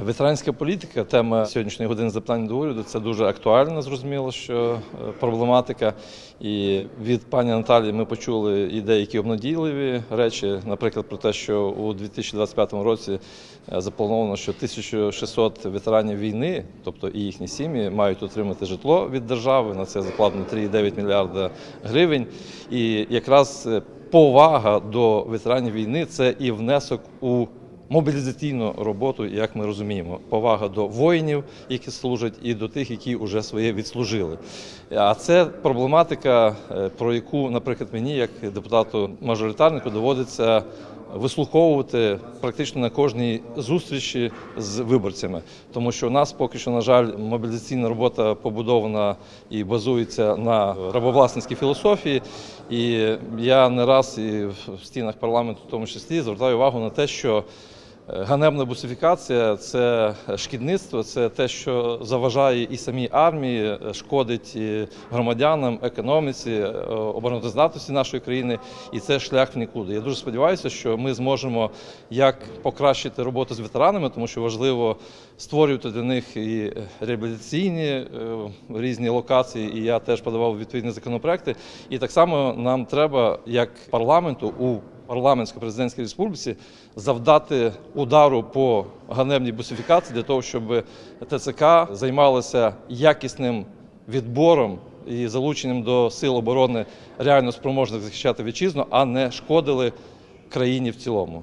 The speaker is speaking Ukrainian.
Ветеранська політика, тема сьогоднішньої години запитань до уряду, це дуже актуальна, зрозуміло, що е, проблематика. І від пані Наталії ми почули і деякі обнадійливі речі, наприклад, про те, що у 2025 році е, заплановано, що 1600 ветеранів війни, тобто і їхні сім'ї, мають отримати житло від держави. На це закладено 3,9 мільярда гривень. І якраз е, повага до ветеранів війни це і внесок у мобілізаційну роботу, як ми розуміємо, повага до воїнів, які служать, і до тих, які вже своє відслужили. А це проблематика, е, про яку, наприклад, мені, як депутату мажоритарнику, доводиться вислуховувати практично на кожній зустрічі з виборцями, тому що у нас поки що, на жаль, мобілізаційна робота побудована і базується на рабовласницькій філософії. І я не раз і в стінах парламенту, в тому числі, звертаю увагу на те, що Ганебна бусифікація це шкідництво, це те, що заважає і самій армії, е, шкодить і громадянам, економіці, е, обороноздатності нашої країни, і це шлях в нікуди. Я дуже сподіваюся, що ми зможемо як покращити роботу з ветеранами, тому що важливо створювати для них і реабілітаційні е, різні локації. І я теж подавав відповідні законопроекти. І так само нам треба, як парламенту, у парламентсько-президентській республіці завдати удару по ганебній бусифікації для того, щоб ТЦК займалося якісним відбором і залученням до сил оборони реально спроможних захищати вітчизну, а не шкодили країні в цілому.